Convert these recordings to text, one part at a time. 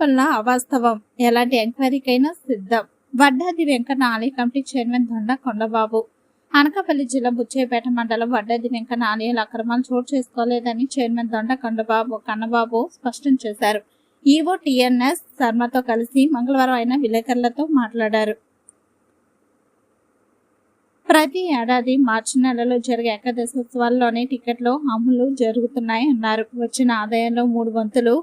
ఆరోపణల అవాస్తవం. ఎలాంటి ఎంక్వైరీకైనా సిద్ధం. వడ్డాది వెంకన్న ఆలయ కమిటీ చైర్మన్ దొండ కొండబాబు. అనకాపల్లి జిల్లా బుచ్చేపేట మండలం వడ్డాది వెంకన్న ఆలయాల అక్రమాలు చోటు చేసుకోలేదని చైర్మన్ దొండ కొండబాబు కన్నబాబు స్పష్టం చేశారు. ఈవో టిఎన్ఎస్ శర్మతో కలిసి మంగళవారం ఆయన విలేకరులతో మాట్లాడారు. ప్రతి ఏడాది మార్చి నెలలో జరిగే ఏకాదశోత్సవాల్లోనే టికెట్లు అమలు జరుగుతున్నాయి అన్నారు వచ్చిన ఆదాయంలో మూడు వంతులు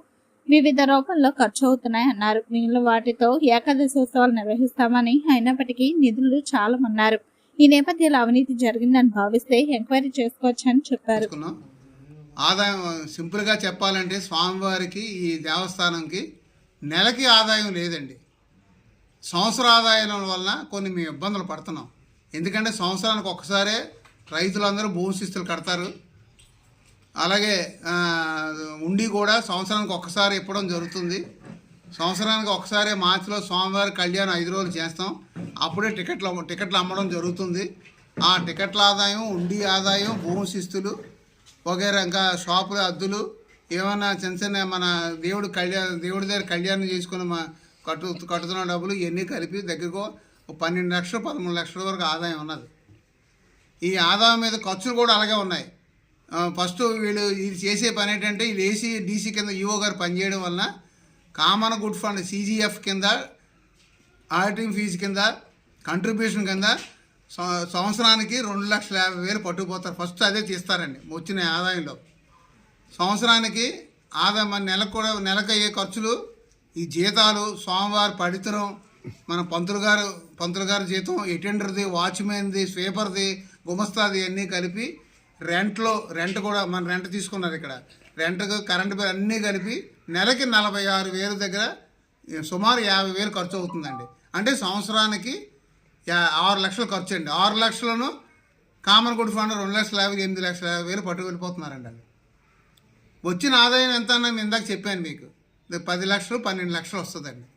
వివిధ రూపంలో ఖర్చు అవుతున్నాయి అన్నారు. మిగిలిన వాటితో ఏకాదశి ఉత్సవాలు నిర్వహిస్తామని అయినప్పటికీ నిధులు చాలమన్నారు. ఈ నేపథ్యంలో అవినీతి జరిగిందని భావిస్తే ఎంక్వైరీ చేసుకోవచ్చని చెప్పారు. ఆదాయం సింపుల్గా చెప్పాలంటే స్వామివారికి ఈ దేవస్థానంకి నెలకి ఆదాయం లేదండి. సంవత్సర ఆదాయం వలన కొన్ని మేము ఇబ్బందులు పడుతున్నాం. ఎందుకంటే సంవత్సరానికి ఒక్కసారే రైతులందరూ భూశిస్తులు కడతారు. అలాగే ఉండి కూడా సంవత్సరానికి ఒక్కసారి ఇప్పడం జరుగుతుంది. సంవత్సరానికి ఒకసారి మార్చిలో సోమవారం కళ్యాణం ఐదు రోజులు చేస్తాం. అప్పుడే టికెట్లు టికెట్లు అమ్మడం జరుగుతుంది. ఆ టికెట్ల ఆదాయం ఉండి ఆదాయం భూమి శిస్తులు వగైరా ఇంకా షాపుల అద్దులు ఏమన్నా చిన్న చిన్న మన దేవుడు కళ్యాణ దేవుడి దగ్గర కళ్యాణం చేసుకుని మా కట్టు కట్టుతున్న డబ్బులు ఇవన్నీ కలిపి దగ్గరకు పన్నెండు లక్షలు పదమూడు లక్షల వరకు ఆదాయం ఉన్నది. ఈ ఆదాయం మీద ఖర్చులు కూడా అలాగే ఉన్నాయి. ఫస్ట్ వీళ్ళు ఇది చేసే పని ఏంటంటే ఇది ఏసీ డీసీ కింద ఈఓ గారు పనిచేయడం వలన కామన్ గుడ్ ఫండ్ సీజీఎఫ్ కింద ఆడిటింగ్ ఫీజు కింద కంట్రిబ్యూషన్ కింద సంవత్సరానికి రెండు లక్షల యాభై వేలు పట్టుకుపోతారు. ఫస్ట్ అదే తీస్తారండి వచ్చిన ఆదాయంలో. సంవత్సరానికి ఆదాయం మన నెలకు కూడా నెలకు అయ్యే ఖర్చులు ఈ జీతాలు సోమవారం పడితరం మన పంతులు గారు పంతులు గారి జీతం ఎటెండర్ది వాచ్మెన్ది స్వీపర్ది గుమస్తాది అన్నీ కలిపి రెంట్లో రెంట్ కూడా మన రెంట్ తీసుకున్నారు ఇక్కడ. రెంట్కు కరెంటు బిల్ అన్నీ కలిపి నెలకి నలభై ఆరు వేలు దగ్గర సుమారు యాభై వేలు ఖర్చు అవుతుందండి. అంటే సంవత్సరానికి యా- ఆరు లక్షలు ఖర్చు అండి. ఆరు లక్షలను కామన్ గుడ్ ఫండ్ రెండు లక్షల యాభై ఎనిమిది లక్షల యాభై వేలు పట్టుకు వెళ్ళిపోతున్నారండి అది. వచ్చిన ఆదాయం ఎంత అని నేను ఇందాక చెప్పాను మీకు. పది లక్షలు పన్నెండు లక్షలు వస్తుందండి.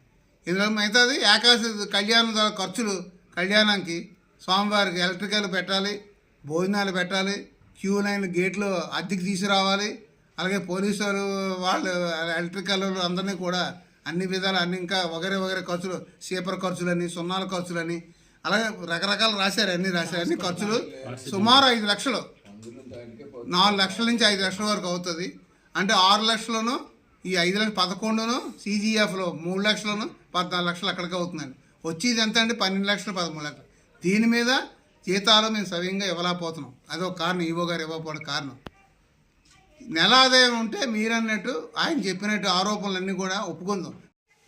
ఇందులో మిగతాది ఏకాశ కళ్యాణం ద్వారా ఖర్చులు కళ్యాణానికి స్వామివారికి ఎలక్ట్రికల్ పెట్టాలి భోజనాలు పెట్టాలి క్యూ లైన్ గేట్లు అద్దెకి తీసుకురావాలి. అలాగే పోలీసు వాళ్ళు వాళ్ళు ఎలక్ట్రికల్ అందరినీ కూడా అన్ని విధాలు అన్ని ఇంకా వగరే వగరే ఖర్చులు సీపర్ ఖర్చులని సున్నాల ఖర్చులని అలాగే రకరకాలు రాశారు అన్ని రాశారు అన్ని ఖర్చులు. సుమారు ఐదు లక్షలు. నాలుగు లక్షల నుంచి ఐదు లక్షల వరకు అవుతుంది. అంటే ఆరు లక్షలను ఈ ఐదు లక్షలు పదకొండును సీజీఎఫ్లో మూడు లక్షలను పద్నాలుగు లక్షలు అక్కడికి అవుతుందండి వచ్చేది ఎంత అండి? పన్నెండు లక్షలు పదమూడు లక్షలు. దీని మీద జీతాలు మేము సవ్యంగా ఇవ్వలేకపోతున్నాం అదొక కారణం ఈవో గారు ఇవ్వకపోవడం కారణం. నెల ఆదాయం ఉంటే మీరన్నట్టు ఆయన చెప్పినట్టు ఆరోపణలన్నీ కూడా ఒప్పుకుందాం.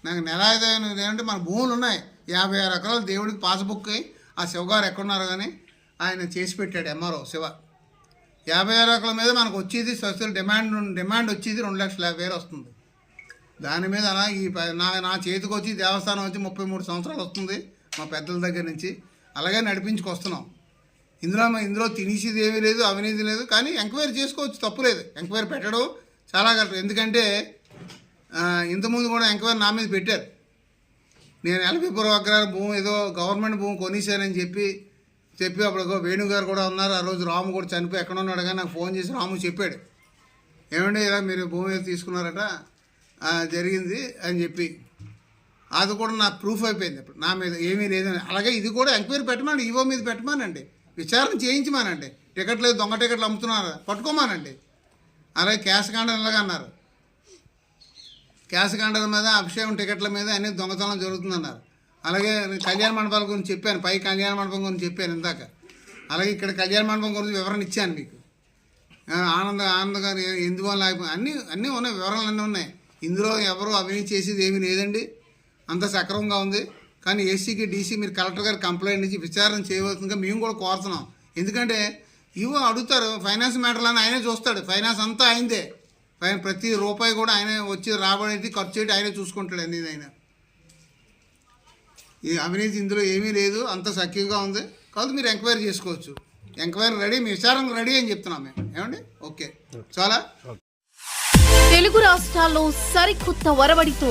నాకు నెల ఆదాయం ఏంటంటే మన భూములు ఉన్నాయి. యాభై ఆరు ఎకరాలు దేవుడికి పాస్బుక్ అయి ఆ శివగారు ఎక్కడున్నారు కానీ ఆయన చేసి పెట్టాడు ఎంఆర్ఓ శివ. యాభై ఆరు ఎకరాల మీద మనకు వచ్చేది స్పెషల్ డిమాండ్ డిమాండ్ వచ్చేది రెండు లక్షల యాభై వేలు వస్తుంది. దాని మీద అలా ఈ నా నా చేతికి వచ్చి దేవస్థానం వచ్చి ముప్పై మూడు సంవత్సరాలు వస్తుంది మా పెద్దల దగ్గర నుంచి. అలాగే నడిపించుకొస్తున్నాం. ఇందులో ఇందులో తినేసేది ఏమీ లేదు అవినీతి లేదు కానీ ఎంక్వైరీ చేసుకోవచ్చు తప్పు లేదు. ఎంక్వైరీ పెట్టడం చాలా కరెక్ట్. ఎందుకంటే ఇంతకుముందు కూడా ఎంక్వైరీ నా మీద పెట్టారు. నేను ఎల్పిపురం అగ్రహార భూమి ఏదో గవర్నమెంట్ భూమి కొనేసానని చెప్పి చెప్పి అప్పుడు వేణుగారు వేణు గారు కూడా ఉన్నారు. ఆ రోజు రాము కూడా చనిపోయి ఎక్కడ ఉన్నాడు కానీ నాకు ఫోన్ చేసి రాము చెప్పాడు. ఏమంటే ఇలా మీరు భూమి తీసుకున్నారట జరిగింది అని చెప్పి. అది కూడా నా ప్రూఫ్ అయిపోయింది ఇప్పుడు. నా మీద ఏమీ లేదని అలాగే ఇది కూడా ఎంక్వైరీ పెట్టమని ఈవో మీద పెట్టమానండి. విచారణ చేయించమానండి. టికెట్లు దొంగ టికెట్లు అమ్ముతున్నారు. పట్టుకోమానండి. అలాగే క్యాష్ కాండ ఇలాగ అన్నారు? క్యాష్ కాండల మీద అభిషేకం టికెట్ల మీద అన్ని దొంగతనం జరుగుతుందన్నారు. అలాగే నేను కళ్యాణ మండపాల గురించి చెప్పాను పై కళ్యాణ మండపం గురించి చెప్పాను ఇందాక. అలాగే ఇక్కడ కళ్యాణ మండపం గురించి వివరణ ఇచ్చాను మీకు. ఆనంద ఆనంద గారు ఎందువల్ల అన్నీ అన్నీ ఉన్నాయి వివరాలు అన్నీ ఉన్నాయి. ఇందులో ఎవరు అవినీతి చేసేది ఏమీ లేదండి. అంత సక్రమంగా ఉంది. కానీ ఏసీకి డీసీ మీరు కలెక్టర్ గారు కంప్లైంట్ ఇచ్చి విచారణ చేయవలసిందిగా మేము కూడా కోరుతున్నాం. ఎందుకంటే ఇవో అడుగుతారు ఫైనాన్స్ మ్యాటర్లని ఆయనే చూస్తాడు. ఫైనాన్స్ అంతా ఆయనదే పైన ప్రతి రూపాయి కూడా ఆయనే వచ్చి రాబడేది ఖర్చు చేయడం ఆయనే చూసుకుంటాడు అన్ని ఆయన. ఈ అవినీతి ఇందులో ఏమీ లేదు అంత సఖ్యంగా ఉంది. కాదు మీరు ఎంక్వైరీ చేసుకోవచ్చు. ఎంక్వైరీ రెడీ మీ విచారణ రెడీ అని చెప్తున్నాం మేము. ఏమండి? ఓకే. చాలా. తెలుగు రాష్ట్రాల్లో సరికొత్త వరవడితో